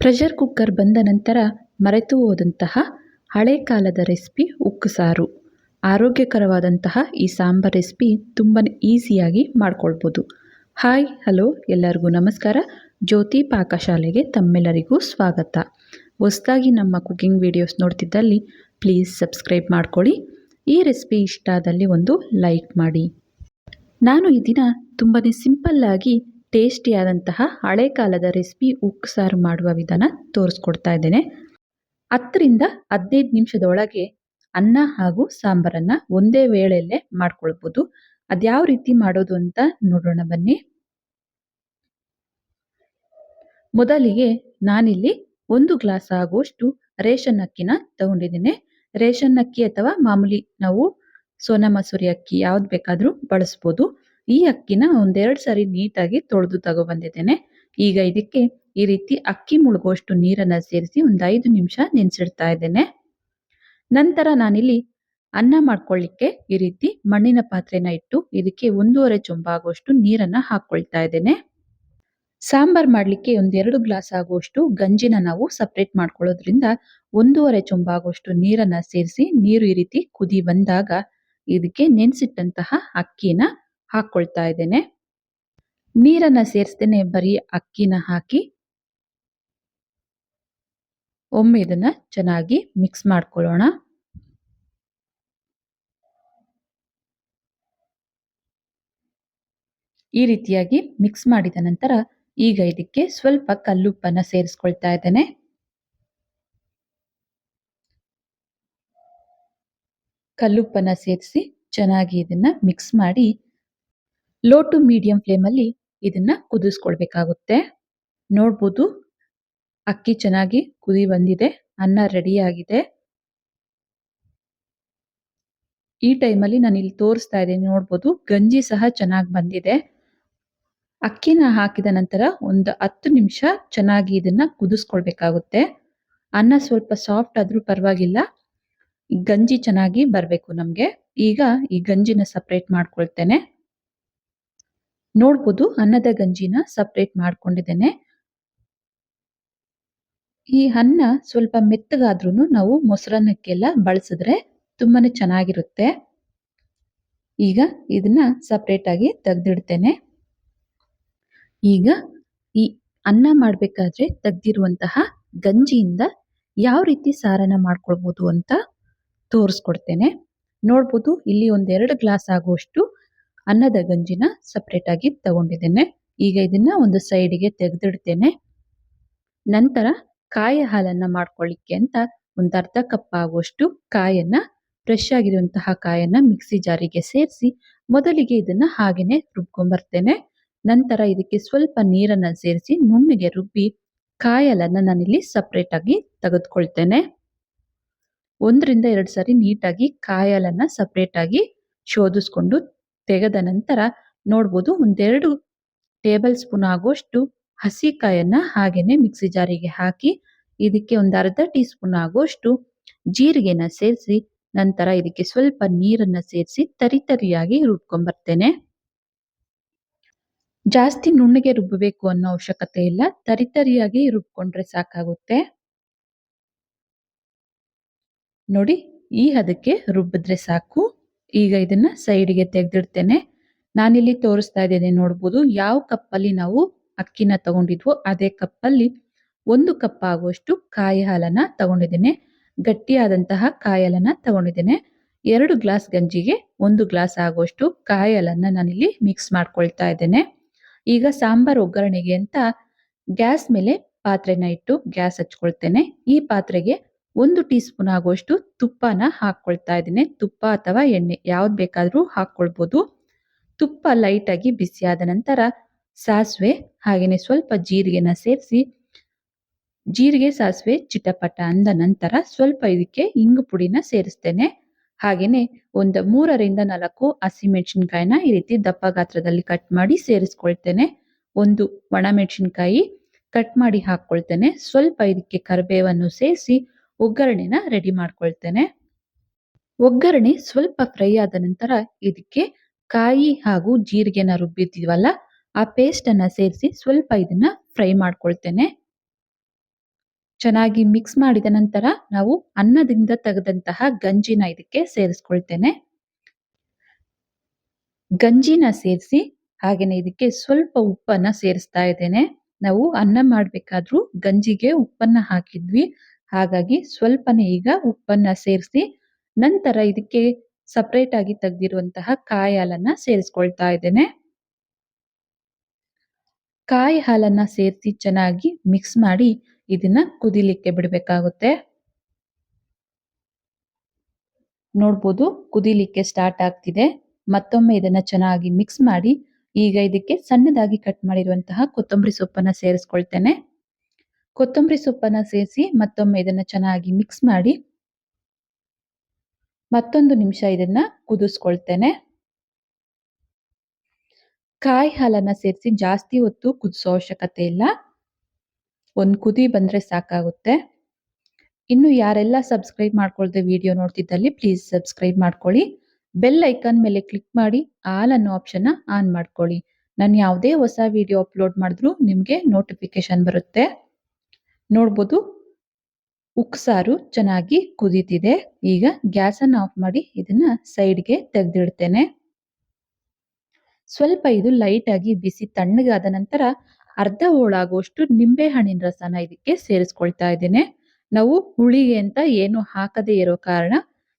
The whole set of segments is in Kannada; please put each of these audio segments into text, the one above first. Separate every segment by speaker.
Speaker 1: ಪ್ರೆಷರ್ ಕುಕ್ಕರ್ ಬಂದ ನಂತರ ಮರೆತು ಹೋದಂತಹ ಹಳೆ ಕಾಲದ ರೆಸಿಪಿ ಉಕ್ಕು ಸಾರು. ಆರೋಗ್ಯಕರವಾದಂತಹ ಈ ಸಾಂಬಾರ್ ರೆಸಿಪಿ ತುಂಬ ಈಸಿಯಾಗಿ ಮಾಡ್ಕೊಳ್ಬೋದು. ಹಾಯ್, ಹಲೋ, ಎಲ್ಲರಿಗೂ ನಮಸ್ಕಾರ. ಜ್ಯೋತಿ ಪಾಕಶಾಲೆಗೆ ತಮ್ಮೆಲ್ಲರಿಗೂ ಸ್ವಾಗತ. ಹೊಸದಾಗಿ ನಮ್ಮ ಕುಕ್ಕಿಂಗ್ ವಿಡಿಯೋಸ್ ನೋಡ್ತಿದ್ದಲ್ಲಿ ಪ್ಲೀಸ್ ಸಬ್ಸ್ಕ್ರೈಬ್ ಮಾಡ್ಕೊಳ್ಳಿ. ಈ ರೆಸಿಪಿ ಇಷ್ಟ ಆದಲ್ಲಿ ಒಂದು ಲೈಕ್ ಮಾಡಿ. ನಾನು ಈ ದಿನ ತುಂಬಾ ಸಿಂಪಲ್ಲಾಗಿ ಟೇಸ್ಟಿಯಾದಂತಹ ಹಳೆ ಕಾಲದ ರೆಸಿಪಿ ಉಕ್ಕು ಸಾರು ಮಾಡುವ ವಿಧಾನ ತೋರಿಸ್ಕೊಡ್ತಾ ಇದ್ದೇನೆ. ಹತ್ತರಿಂದ ಹದಿನೈದು ನಿಮಿಷದೊಳಗೆ ಅನ್ನ ಹಾಗೂ ಸಾಂಬಾರನ್ನು ಒಂದೇ ವೇಳೆಯಲ್ಲೇ ಮಾಡ್ಕೊಳ್ಬೋದು. ಅದ್ಯಾವ ರೀತಿ ಮಾಡೋದು ಅಂತ ನೋಡೋಣ ಬನ್ನಿ. ಮೊದಲಿಗೆ ನಾನಿಲ್ಲಿ ಒಂದು ಗ್ಲಾಸ್ ಆಗುವಷ್ಟು ರೇಷನ್ ಅಕ್ಕಿನ ತಗೊಂಡಿದ್ದೇನೆ. ರೇಷನ್ ಅಕ್ಕಿ ಅಥವಾ ಮಾಮೂಲಿ ನಾವು ಸೋನಾ ಮಸೂರಿ ಅಕ್ಕಿ ಯಾವ್ದು ಬೇಕಾದರೂ ಬಳಸ್ಬೋದು. ಈ ಅಕ್ಕಿನ ಒಂದೆರಡು ಸಾರಿ ನೀಟಾಗಿ ತೊಳೆದು ತಗೊಬಂದಿದ್ದೇನೆ. ಈಗ ಇದಕ್ಕೆ ಈ ರೀತಿ ಅಕ್ಕಿ ಮುಳುಗುವಷ್ಟು ನೀರನ್ನು ಸೇರಿಸಿ ಒಂದು ಐದು ನಿಮಿಷ ನೆನೆಸಿಡ್ತಾ ಇದ್ದೇನೆ. ನಂತರ ನಾನಿಲ್ಲಿ ಅನ್ನ ಮಾಡ್ಕೊಳ್ಳಿಕ್ಕೆ ಈ ರೀತಿ ಮಣ್ಣಿನ ಪಾತ್ರೆನ ಇಟ್ಟು ಇದಕ್ಕೆ ಒಂದೂವರೆ ಚೊಂಬಾಗುವಷ್ಟು ನೀರನ್ನ ಹಾಕ್ಕೊಳ್ತಾ ಇದ್ದೇನೆ. ಸಾಂಬಾರ್ ಮಾಡಲಿಕ್ಕೆ ಒಂದೆರಡು ಗ್ಲಾಸ್ ಆಗುವಷ್ಟು ಗಂಜಿನ ನಾವು ಸಪ್ರೇಟ್ ಮಾಡ್ಕೊಳ್ಳೋದ್ರಿಂದ ಒಂದೂವರೆ ಚೊಂಬಾಗುವಷ್ಟು ನೀರನ್ನ ಸೇರಿಸಿ ನೀರು ಈ ರೀತಿ ಕುದಿ ಬಂದಾಗ ಇದಕ್ಕೆ ನೆನೆಸಿಟ್ಟಂತಹ ಅಕ್ಕಿನ ಹಾಕೊಳ್ತಾ ಇದ್ದೇನೆ ನೀರನ್ನ ಸೇರಿಸ್ತೇನೆ, ಬರೀ ಅಕ್ಕಿನ ಹಾಕಿ. ಒಮ್ಮೆ ಇದನ್ನ ಚೆನ್ನಾಗಿ ಮಿಕ್ಸ್ ಮಾಡ್ಕೊಳ್ಳೋಣ. ಈ ರೀತಿಯಾಗಿ ಮಿಕ್ಸ್ ಮಾಡಿದ ನಂತರ ಈಗ ಇದಕ್ಕೆ ಸ್ವಲ್ಪ ಕಲ್ಲುಪ್ಪನ್ನ ಸೇರಿಸ್ಕೊಳ್ತಾ ಇದ್ದೇನೆ ಕಲ್ಲುಪ್ಪನ್ನ ಸೇರಿಸಿ ಚೆನ್ನಾಗಿ ಇದನ್ನ ಮಿಕ್ಸ್ ಮಾಡಿ ಲೋ ಟು ಮೀಡಿಯಂ ಫ್ಲೇಮಲ್ಲಿ ಇದನ್ನ ಕುದಿಸ್ಕೊಳ್ಬೇಕಾಗುತ್ತೆ. ನೋಡ್ಬೋದು, ಅಕ್ಕಿ ಚೆನ್ನಾಗಿ ಕುದಿ ಬಂದಿದೆ, ಅನ್ನ ರೆಡಿ ಆಗಿದೆ. ಈ ಟೈಮಲ್ಲಿ ನಾನು ಇಲ್ಲಿ ತೋರಿಸ್ತಾ ಇದ್ದೀನಿ, ನೋಡ್ಬೋದು, ಗಂಜಿ ಸಹ ಚೆನ್ನಾಗಿ ಬಂದಿದೆ. ಅಕ್ಕಿನ ಹಾಕಿದ ನಂತರ ಒಂದು ಹತ್ತು ನಿಮಿಷ ಚೆನ್ನಾಗಿ ಇದನ್ನು ಕುದಿಸ್ಕೊಳ್ಬೇಕಾಗುತ್ತೆ. ಅನ್ನ ಸ್ವಲ್ಪ ಸಾಫ್ಟ್ ಆದರೂ ಪರವಾಗಿಲ್ಲ, ಗಂಜಿ ಚೆನ್ನಾಗಿ ಬರಬೇಕು ನಮಗೆ. ಈಗ ಈ ಗಂಜಿನ ಸಪ್ರೇಟ್ ಮಾಡ್ಕೊಳ್ತೇನೆ. ನೋಡ್ಬೋದು ಅನ್ನದ ಗಂಜಿನ ಸಪ್ರೇಟ್ ಮಾಡ್ಕೊಂಡಿದ್ದೇನೆ. ಈ ಅನ್ನ ಸ್ವಲ್ಪ ಮೆತ್ತಗಾದ್ರೂ ನಾವು ಮೊಸರನ್ನಕ್ಕೆಲ್ಲ ಬಳಸಿದ್ರೆ ತುಂಬಾನೇ ಚೆನ್ನಾಗಿರುತ್ತೆ. ಈಗ ಇದನ್ನ ಸಪ್ರೇಟ್ ಆಗಿ ತೆಗೆದಿಡ್ತೇನೆ. ಈಗ ಈ ಅನ್ನ ಮಾಡಬೇಕಾದ್ರೆ ತೆಗ್ದಿರುವಂತಹ ಗಂಜಿಯಿಂದ ಯಾವ ರೀತಿ ಸಾರನ್ನ ಮಾಡ್ಕೊಳ್ಬೋದು ಅಂತ ತೋರಿಸ್ಕೊಡ್ತೇನೆ. ನೋಡ್ಬೋದು ಇಲ್ಲಿ ಒಂದೆರಡು ಗ್ಲಾಸ್ ಆಗುವಷ್ಟು ಅನ್ನದ ಗಂಜಿನ ಸಪ್ರೇಟ್ ಆಗಿ ತಗೊಂಡಿದ್ದೇನೆ. ಈಗ ಇದನ್ನ ಒಂದು ಸೈಡ್ಗೆ ತೆಗೆದಿಡ್ತೇನೆ. ನಂತರ ಕಾಯ ಹಾಲನ್ನ ಮಾಡ್ಕೊಳ್ಳಿಕ್ಕೆ ಅಂತ ಒಂದು ಅರ್ಧ ಕಪ್ ಆಗುವಷ್ಟು ಕಾಯನ್ನ ಫ್ರೆಶ್ ಆಗಿರುವಂತಹ ಕಾಯನ್ನ ಮಿಕ್ಸಿ ಜಾರಿಗೆ ಸೇರಿಸಿ ಮೊದಲಿಗೆ ಇದನ್ನ ಹಾಗೇನೆ ರುಬ್ಕೊಂಡ್ಬರ್ತೇನೆ ನಂತರ ಇದಕ್ಕೆ ಸ್ವಲ್ಪ ನೀರನ್ನ ಸೇರಿಸಿ ನುಣ್ಣಗೆ ರುಬ್ಬಿ ಕಾಯಲನ್ನ ನಾನಿಲ್ಲಿ ಸಪ್ರೇಟ್ ಆಗಿ ತೆಗೆದುಕೊಳ್ತೇನೆ. ಒಂದರಿಂದ ಎರಡು ಸಾರಿ ನೀಟಾಗಿ ಕಾಯಲನ್ನ ಸಪ್ರೇಟ್ ಆಗಿ ಶೋಧಿಸ್ಕೊಂಡು ತೆಗೆದ ನಂತರ ನೋಡ್ಬೋದು ಒಂದೆರಡು ಟೇಬಲ್ ಸ್ಪೂನ್ ಆಗೋವಷ್ಟು ಹಸಿ ಕಾಯನ್ನ ಹಾಗೇನೆ ಮಿಕ್ಸಿ ಜಾರಿಗೆ ಹಾಕಿ ಇದಕ್ಕೆ ಒಂದು ಅರ್ಧ ಟೀ ಸ್ಪೂನ್ ಆಗೋಷ್ಟು ಜೀರಿಗೆನ ಸೇರಿಸಿ ನಂತರ ಇದಕ್ಕೆ ಸ್ವಲ್ಪ ನೀರನ್ನ ಸೇರಿಸಿ ತರಿತರಿಯಾಗಿ ರುಬ್ಕೊಂಡ್ಬರ್ತೇನೆ ಜಾಸ್ತಿ ನುಣ್ಣಗೆ ರುಬ್ಬಬೇಕು ಅನ್ನೋ ಅವಶ್ಯಕತೆ ಇಲ್ಲ. ತರಿತರಿಯಾಗಿ ರುಬ್ಕೊಂಡ್ರೆ ಸಾಕಾಗುತ್ತೆ. ನೋಡಿ ಈ ಹದಕ್ಕೆ ರುಬ್ಬಿದ್ರೆ ಸಾಕು. ಈಗ ಇದನ್ನ ಸೈಡ್ಗೆ ತೆಗೆದಿಡ್ತೇನೆ. ನಾನಿಲ್ಲಿ ತೋರಿಸ್ತಾ ಇದ್ದೇನೆ ನೋಡ್ಬೋದು, ಯಾವ ಕಪ್ಪಲ್ಲಿ ನಾವು ಅಕ್ಕಿನ ತಗೊಂಡಿದ್ವೋ ಅದೇ ಕಪ್ಪಲ್ಲಿ ಒಂದು ಕಪ್ ಆಗುವಷ್ಟು ಕಾಯಿ ಹಾಲನ್ನ ತಗೊಂಡಿದ್ದೇನೆ. ಗಟ್ಟಿಯಾದಂತಹ ಕಾಯಿ ಹಾಲನ್ನ ತಗೊಂಡಿದ್ದೇನೆ. ಎರಡು ಗ್ಲಾಸ್ ಗಂಜಿಗೆ ಒಂದು ಗ್ಲಾಸ್ ಆಗುವಷ್ಟು ಕಾಯಿ ಹಾಲನ್ನ ನಾನಿಲ್ಲಿ ಮಿಕ್ಸ್ ಮಾಡ್ಕೊಳ್ತಾ ಇದ್ದೇನೆ. ಈಗ ಸಾಂಬಾರ್ ಒಗ್ಗರಣೆಗೆ ಅಂತ ಗ್ಯಾಸ್ ಮೇಲೆ ಪಾತ್ರೆನ ಇಟ್ಟು ಗ್ಯಾಸ್ ಹಚ್ಕೊಳ್ತೇನೆ. ಈ ಪಾತ್ರೆಗೆ ಒಂದು ಟೀ ಸ್ಪೂನ್ ಆಗುವಷ್ಟು ತುಪ್ಪನ ಹಾಕ್ಕೊಳ್ತಾ ಇದ್ದೀನಿ. ತುಪ್ಪ ಅಥವಾ ಎಣ್ಣೆ ಯಾವ್ದು ಬೇಕಾದರೂ ಹಾಕ್ಕೊಳ್ಬೋದು. ತುಪ್ಪ ಲೈಟಾಗಿ ಬಿಸಿಯಾದ ನಂತರ ಸಾಸಿವೆ ಹಾಗೆಯೇ ಸ್ವಲ್ಪ ಜೀರಿಗೆನ ಸೇರಿಸಿ, ಜೀರಿಗೆ, ಸಾಸಿವೆ, ಚಿಟಪಟ ಅಂದ ನಂತರ ಸ್ವಲ್ಪ ಇದಕ್ಕೆ ಇಂಗು ಪುಡಿನ ಸೇರಿಸ್ತೇನೆ. ಹಾಗೆಯೇ ಒಂದು ಮೂರರಿಂದ ನಾಲ್ಕು ಹಸಿಮೆಣಸಿನ್ಕಾಯಿನ ಈ ರೀತಿ ದಪ್ಪ ಗಾತ್ರದಲ್ಲಿ ಕಟ್ ಮಾಡಿ ಸೇರಿಸ್ಕೊಳ್ತೇನೆ. ಒಂದು ಒಣಮೆಣಸಿನ್ಕಾಯಿ ಕಟ್ ಮಾಡಿ ಹಾಕ್ಕೊಳ್ತೇನೆ. ಸ್ವಲ್ಪ ಇದಕ್ಕೆ ಕರಿಬೇವನ್ನು ಸೇರಿಸಿ ಒಗ್ಗರಣೆನ ರೆಡಿ ಮಾಡ್ಕೊಳ್ತೇನೆ. ಒಗ್ಗರಣೆ ಸ್ವಲ್ಪ ಫ್ರೈ ಆದ ನಂತರ ಇದಕ್ಕೆ ಕಾಯಿ ಹಾಗೂ ಜೀರಿಗೆನ ರುಬ್ಬಿದ್ದೀವಲ್ಲ ಆ ಪೇಸ್ಟ್ ಅನ್ನ ಸೇರಿಸಿ ಸ್ವಲ್ಪ ಇದನ್ನ ಫ್ರೈ ಮಾಡ್ಕೊಳ್ತೇನೆ. ಚೆನ್ನಾಗಿ ಮಿಕ್ಸ್ ಮಾಡಿದ ನಂತರ ನಾವು ಅನ್ನದಿಂದ ತೆಗೆದಂತಹ ಗಂಜಿನ ಇದಕ್ಕೆ ಸೇರಿಸ್ಕೊಳ್ತೇನೆ. ಗಂಜಿನ ಸೇರಿಸಿ ಹಾಗೆಯೇ ಇದಕ್ಕೆ ಸ್ವಲ್ಪ ಉಪ್ಪನ್ನ ಸೇರಿಸ್ತಾ ಇದ್ದೇನೆ. ನಾವು ಅನ್ನ ಮಾಡಬೇಕಾದ್ರೂ ಗಂಜಿಗೆ ಉಪ್ಪನ್ನ ಹಾಕಿದ್ವಿ. ಹಾಗಾಗಿ ಸ್ವಲ್ಪನೇ ಈಗ ಉಪ್ಪನ್ನ ಸೇರಿಸಿ ನಂತರ ಇದಕ್ಕೆ ಸಪ್ರೇಟ್ ಆಗಿ ತೆಗೆದಿರುವಂತಹ ಕಾಯಿ ಹಾಲನ್ನ ಸೇರಿಸ್ಕೊಳ್ತಾ ಇದ್ದೇನೆ. ಕಾಯಿ ಹಾಲನ್ನ ಸೇರಿಸಿ ಚೆನ್ನಾಗಿ ಮಿಕ್ಸ್ ಮಾಡಿ ಇದನ್ನ ಕುದಿಲಿಕ್ಕೆ ಬಿಡಬೇಕಾಗುತ್ತೆ. ನೋಡ್ಬೋದು ಕುದಿಲಿಕ್ಕೆ ಸ್ಟಾರ್ಟ್ ಆಗ್ತಿದೆ. ಮತ್ತೊಮ್ಮೆ ಇದನ್ನ ಚೆನ್ನಾಗಿ ಮಿಕ್ಸ್ ಮಾಡಿ ಈಗ ಇದಕ್ಕೆ ಸಣ್ಣದಾಗಿ ಕಟ್ ಮಾಡಿರುವಂತಹ ಕೊತ್ತಂಬರಿ ಸೊಪ್ಪನ್ನ ಸೇರಿಸ್ಕೊಳ್ತೇನೆ. ಕೊತ್ತಂಬರಿ ಸೊಪ್ಪನ್ನ ಸೇರಿಸಿ ಮತ್ತೊಮ್ಮೆ ಇದನ್ನ ಚೆನ್ನಾಗಿ ಮಿಕ್ಸ್ ಮಾಡಿ ಮತ್ತೊಂದು ನಿಮಿಷ ಇದನ್ನ ಕುದಿಸ್ಕೊಳ್ತೇನೆ. ಕಾಯಿ ಹಾಲನ್ನ ಸೇರಿಸಿ ಜಾಸ್ತಿ ಹೊತ್ತು ಕುದಿಸೋ ಅವಶ್ಯಕತೆ ಇಲ್ಲ. ಒಂದು ಕುದಿ ಬಂದ್ರೆ ಸಾಕಾಗುತ್ತೆ. ಇನ್ನು ಯಾರೆಲ್ಲ ಸಬ್ಸ್ಕ್ರೈಬ್ ಮಾಡ್ಕೊಳ್ದೆ ವಿಡಿಯೋ ನೋಡ್ತಿದ್ದಲ್ಲಿ ಪ್ಲೀಸ್ ಸಬ್ಸ್ಕ್ರೈಬ್ ಮಾಡ್ಕೊಳ್ಳಿ. ಬೆಲ್ ಐಕಾನ್ ಮೇಲೆ ಕ್ಲಿಕ್ ಮಾಡಿ ಆಲ್ ಅನ್ನೋ ಆಪ್ಷನ್ನ ಆನ್ ಮಾಡ್ಕೊಳ್ಳಿ. ನಾನು ಯಾವುದೇ ಹೊಸ ವಿಡಿಯೋ ಅಪ್ಲೋಡ್ ಮಾಡಿದ್ರು ನಿಮಗೆ ನೋಟಿಫಿಕೇಶನ್ ಬರುತ್ತೆ. ನೋಡ್ಬೋದು. ಉಕ್ಸಾರು ಚೆನ್ನಾಗಿ ಕುದೀತಿದೆ. ಈಗ ಗ್ಯಾಸನ್ನು ಆಫ್ ಮಾಡಿ ಇದನ್ನ ಸೈಡ್ಗೆ ತೆಗೆದಿಡ್ತೇನೆ. ಸ್ವಲ್ಪ ಇದು ಲೈಟಾಗಿ ಬಿಸಿ ತಣ್ಣಗಾದ ನಂತರ ಅರ್ಧ ಹೋಳಾಗುವಷ್ಟು ನಿಂಬೆಹಣ್ಣಿನ ರಸನ ಇದಕ್ಕೆ ಸೇರಿಸ್ಕೊಳ್ತಾ ಇದ್ದೇನೆ. ನಾವು ಹುಳಿಗೆ ಅಂತ ಏನು ಹಾಕದೇ ಇರೋ ಕಾರಣ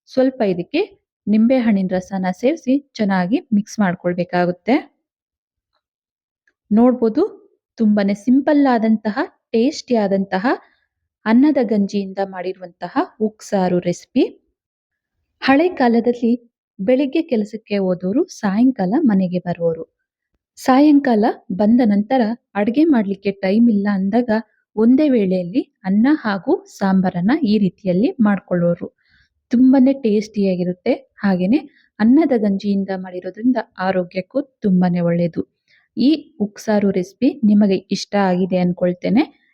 Speaker 1: ಸ್ವಲ್ಪ ಇದಕ್ಕೆ ನಿಂಬೆ ಹಣ್ಣಿನ ರಸನ ಸೇರಿಸಿ ಚೆನ್ನಾಗಿ ಮಿಕ್ಸ್ ಮಾಡ್ಕೊಳ್ಬೇಕಾಗುತ್ತೆ. ನೋಡ್ಬೋದು ತುಂಬಾನೇ ಸಿಂಪಲ್ ಆದಂತಹ ಟೇಸ್ಟಿ ಆದಂತಹ ಅನ್ನದ ಗಂಜಿಯಿಂದ ಮಾಡಿರುವಂತಹ ಉಕ್ಸಾರು ರೆಸಿಪಿ. ಹಳೆ ಕಾಲದಲ್ಲಿ ಬೆಳಿಗ್ಗೆ ಕೆಲಸಕ್ಕೆ ಹೋದವರು ಸಾಯಂಕಾಲ ಮನೆಗೆ ಬರುವವರು ಸಾಯಂಕಾಲ ಬಂದ ನಂತರ ಅಡುಗೆ ಮಾಡಲಿಕ್ಕೆ ಟೈಮ್ ಇಲ್ಲ ಅಂದಾಗ ಒಂದೇ ವೇಳೆಯಲ್ಲಿ ಅನ್ನ ಹಾಗೂ ಸಾಂಬಾರನ್ನ ಈ ರೀತಿಯಲ್ಲಿ ಮಾಡ್ಕೊಳ್ಳೋರು. ತುಂಬಾನೇ ಟೇಸ್ಟಿಯಾಗಿರುತ್ತೆ. ಹಾಗೇನೆ ಅನ್ನದ ಗಂಜಿಯಿಂದ ಮಾಡಿರೋದ್ರಿಂದ ಆರೋಗ್ಯಕ್ಕೂ ತುಂಬಾನೇ ಒಳ್ಳೆಯದು ಈ ಉಕ್ಸಾರು ರೆಸಿಪಿ ನಿಮಗೆ ಇಷ್ಟ ಆಗಿದೆ ಅನ್ಕೊಳ್ತೇನೆ.